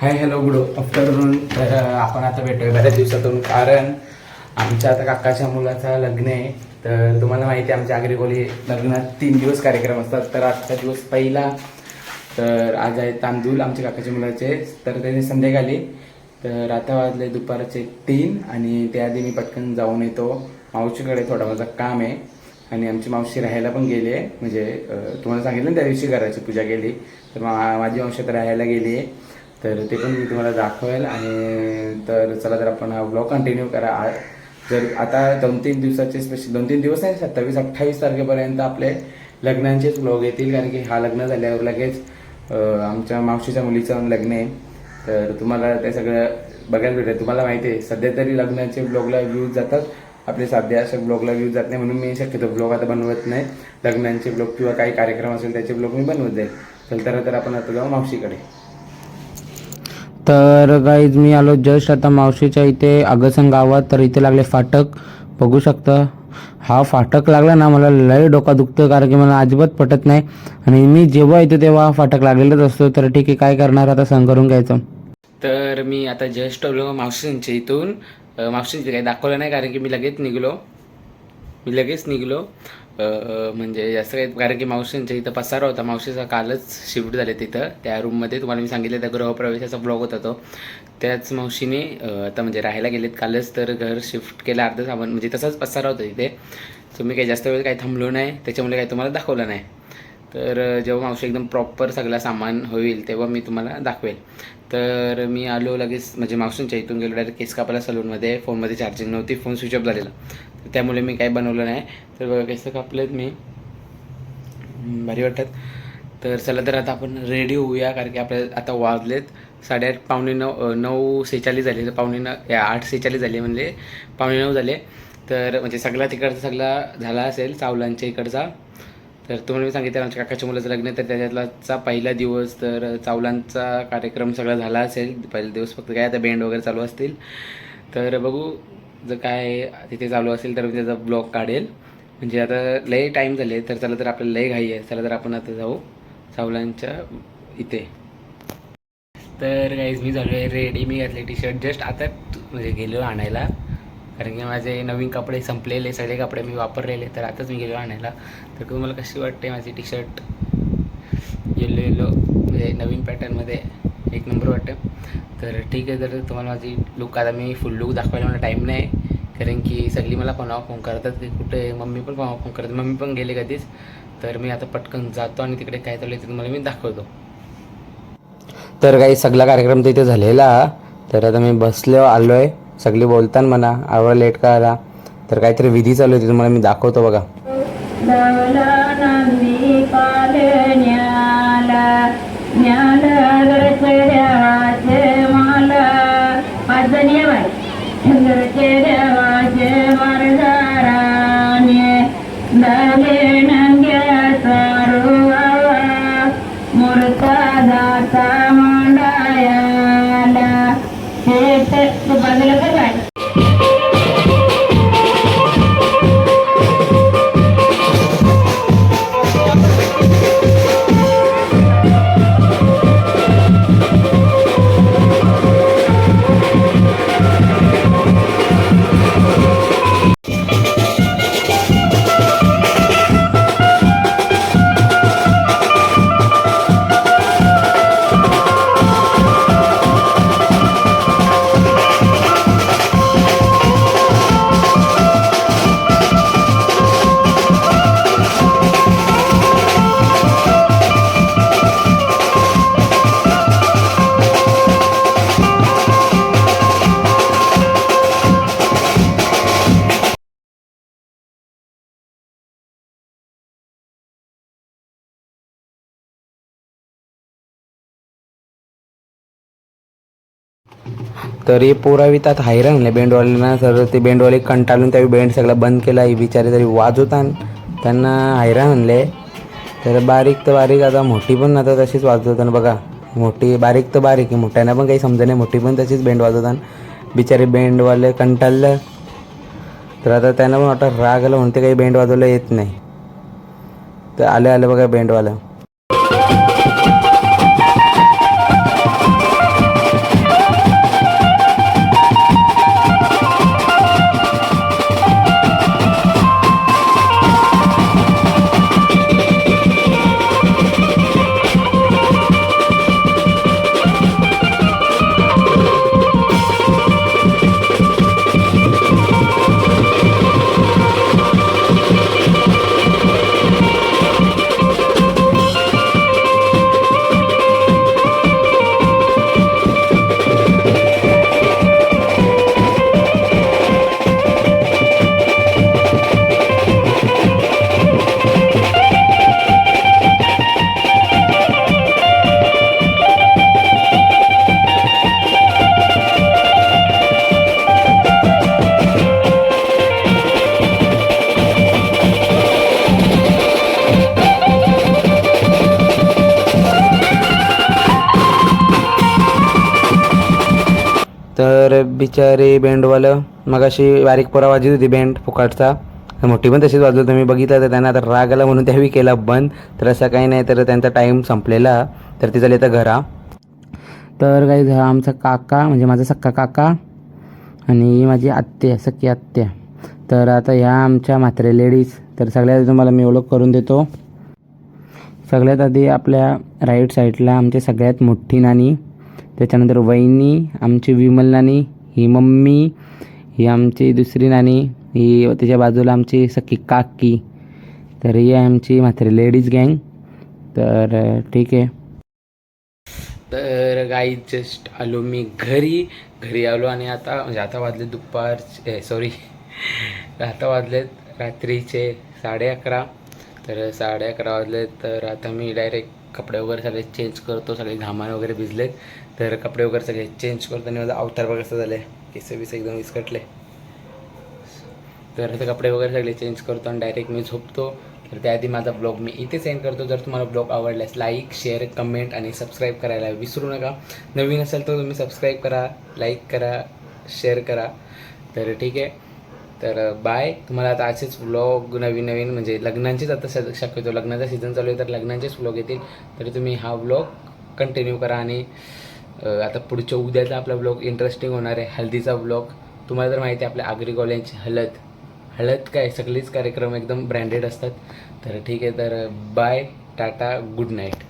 Hi hello good afternoon तर आपण आता भेटूया बऱ्याच दिवसातून. कारण आमच्या आता काकाच्या मुलाचं लग्न आहे. तर तुम्हाला माहिती आहे आमच्या आग्रिकोली लग्नात तीन दिवस कार्यक्रम असतात. तर आजचा दिवस पहिला. तर आज आहे तांदूळ आमच्या काकाच्या मुलाचे. तर त्यांनी संध्याकाळी तर आता वाजले दुपारचे तीन. आणि त्याआधी मी पटकन जाऊन येतो. मावशीकडे थोडा माझा काम आहे. आणि आमची मावशी राहायला पण गेली आहे. म्हणजे तुम्हाला सांगितलं ना त्या दिवशी घराची पूजा केली. तर मा माझी मावशी तर राहायला गेली आहे. तर ते पण मी तुम्हाला दाखवेल आणि तर चला तर आपण हा ब्लॉग कंटिन्यू करा. जर आता दोन तीन दिवसाचे स्पेशल दोन तीन दिवस नाही सत्तावीस अठ्ठावीस तारखेपर्यंत आपले लग्नांचेच ब्लॉग येतील कारण की हा लग्न झाल्यावर लगेच आमच्या मावशीच्या मुलीचं लग्न आहे. तर तुम्हाला ते सगळं बघायला भेटेल. तुम्हाला माहिती आहे सध्या तरी लग्नाचे ब्लॉगला व्ह्यूज जातात. आपले सध्या अशा ब्लॉगला व्ह्यूज जात नाही म्हणून मी शक्यतो ब्लॉग आता बनवत नाही. लग्नांचे ब्लॉग किंवा काही कार्यक्रम असेल त्याचे ब्लॉग मी बनवत जाईल. चल तर तर आपण आता जाऊ मावशीकडे. तर गाईज मी आलो जस्ट आता मावशीच्या इथे अगसन गावात. तर इथे लागले फाटक. बघू शकता. हा फाटक लागला ना मला लय डोका दुखतं कारण की मला अजिबात पटत नाही. आणि मी जेव्हा येतो तेव्हा हा फाटक लागलेलाच असतो. तर ठीक आहे काय करणार आता सांग करून घ्यायचं. तर मी आता जस्ट आलो मावशींच्या इथून. मावशींचे काही दाखवलं नाही कारण की मी लगेच निघलो. मी लगेच निघलो. म्हणजे जास्त काही कारण की मावशींच्या इथं पसारा होता. मावशीचा कालच शिफ्ट झाले तिथं. त्या रूममध्ये तुम्हाला मी सांगितलं त्या गृहप्रवेशाचा ब्लॉग होता तो. त्याच मावशीने आता म्हणजे राहायला गेलेत. कालच तर घर शिफ्ट केलं अर्ध सामान म्हणजे तसाच पसारा होता तिथे. सो मी काही जास्त वेळ काही थांबलो नाही. त्याच्यामुळे काही तुम्हाला दाखवलं नाही. तर जेव्हा मावशी एकदम प्रॉपर सगळं सामान होईल तेव्हा मी तुम्हाला दाखवेल. तर मी आलो लगेच म्हणजे मावशींच्या इथून गेलो. डायरेक्ट केस कापायला सलूनमध्ये फोनमध्ये चार्जिंग नव्हती. फोन स्विच ऑफ झालेला. तर त्यामुळे मी काय बनवलं नाही. तर बघा कसं कापलेत मी. भारी वाटतात. तर चला तर आता आपण रेडी होऊया कारण की आपल्या आता वाजलेत. साडेआठ पावणे नऊ नऊ सेहेचाळीस झाले. तर पावणे नऊ या आठ सेहेचाळीस झाले म्हणजे पावणे नऊ झाले. तर म्हणजे सगळा तिकडचा सगळा झाला असेल चावलांच्या इकडचा. तर तुम्हाला मी सांगितलं आमच्या काकाच्या मुलाचं लग्न तर त्याच्यातलाचा पहिला दिवस तर चावलांचा कार्यक्रम सगळा झाला असेल. पहिला दिवस फक्त काय आता बँड वगैरे चालू असतील. तर बघू जर काय तिथे चालू असेल तर मी त्याचा ब्लॉग काढेल. म्हणजे आता लय टाईम झाले तर चला तर आपल्याला लय घाई आहे. चला तर आपण आता जाऊ सावलांच्या इथे. तर गाईज मी झालो आहे रेडी मी घातले टी शर्ट जस्ट आता म्हणजे गेलो आणायला. कारण की माझे नवीन कपडे संपलेले सगळे कपडे मी वापरलेले तर आताच मी गेलो आणायला. तर तुम्हाला कशी वाटते माझी टी शर्ट येलो येलो. म्हणजे नवीन पॅटर्नमध्ये तर ठीक आहे तर तुम्हाला माझी लुक आता मी फुल लुक दाखवायला मला टाईम नाही. कारण की सगळी मला फोनावर फोन करतात. की कुठे मम्मी पण फोनावर फोन करतात. मम्मी पण गेले कधीच. तर मी आता पटकन जातो आणि तिकडे काय चालू आहे ते तुम्हाला मी दाखवतो. तर काही सगळा कार्यक्रम तिथे झालेला. तर आता मी बसलो आलो आहे सगळी बोलताना म्हणा आवड लेट का आला. तर काहीतरी विधी चालू होती तुम्हाला मी दाखवतो बघा. धवला तर हे पोरावितात त्यात हैराण बँडवाल्यांना तर ते बेंडवाले कंटाळून त्यावेळी बेंड सगळा बंद केला. ही बिचारे तरी वाजवतान त्यांना हैराण आणले तर बारीक तर बारीक आता मोठी पण आता तशीच वाजवताना बघा. मोठी बारीक तर बारीक आहे. मोठ्यांना पण काही समजा नाही. मोठी पण तशीच बेंड वाजवताना बिचारे बेंडवाले कंटाळलं. तर आता त्यांना पण वाटतं राग आलं म्हणते काही बेंड वाजवलं येत नाही. तर आलं आलं बघा बेंडवालं. तर बिचारी बँडवालं मग अशी बारीक पोरा वाजत होती बँड फुकाटचा. मोठी पण तशीच वाजवत तुम्ही बघितलं तर त्यांना आता राग आला म्हणून त्यावेळी केला बंद. तर असं काही नाही तर त्यांचा टाईम संपलेला. तर ती झाले तर घरा. तर काही आमचा काका म्हणजे माझा सक्का काका आणि माझी आत्या सख्खी आत्या. तर आता ह्या आमच्या म्हात्रे लेडीज तर सगळ्यात तुम्हाला मी ओळख करून देतो. सगळ्यात आधी आपल्या राईट साईडला आमची सगळ्यात मोठी नानी त्याच्यानंतर वहिनी आमची विमल नानी ही मम्मी ही आमची दुसरी नानी ही त्याच्या बाजूला आमची सखी काकी. तर ही आहे आमची मात्र लेडीज गँग. तर ठीक आहे. तर गाई जस्ट आलो मी घरी. घरी आलो आणि आता म्हणजे आता वाजले दुपार सॉरी आता वाजलेत रात्रीचे साडे अकरा. तर साडे अकरा वाजले तर आता मी डायरेक्ट कपडे वगैरे सगळे चेंज करतो सगळे घामान वगैरे भिजलेत. तर कपडे वगैरे सगळे चेंज करतो आणि माझा अवतार वगैरे कसं झालं आहे केस बिस एकदम विस्कटले. तर ते कपडे वगैरे सगळे चेंज करतो आणि डायरेक्ट मी झोपतो. तर त्याआधी माझा ब्लॉग मी इथे सेंड करतो. जर तुम्हाला ब्लॉग आवडल्यास लाईक शेअर कमेंट आणि सबस्क्राईब करायला विसरू नका. नवीन असेल तर तुम्ही सबस्क्राईब करा लाईक करा शेअर करा. तर ठीक आहे. तर बाय तुम्हाला आता असेच व्लॉग नवीन नवीन म्हणजे लग्नांचेच आता श शक्यतो लग्नाचा सीझन चालू आहे तर लग्नांचेच व्लॉग येतील. तर तुम्ही हा व्लॉग कंटिन्यू करा आणि आता पुढच्या उद्याचा आपला ब्लॉग इंटरेस्टिंग होणार आहे. हल्दीचा ब्लॉग तुम्हाला तर माहिती आहे आपल्या आगरी कॉलेजची हळद. हळद काय सगळीच कार्यक्रम एकदम ब्रँडेड असतात. तर ठीक आहे तर बाय टाटा गुड नाईट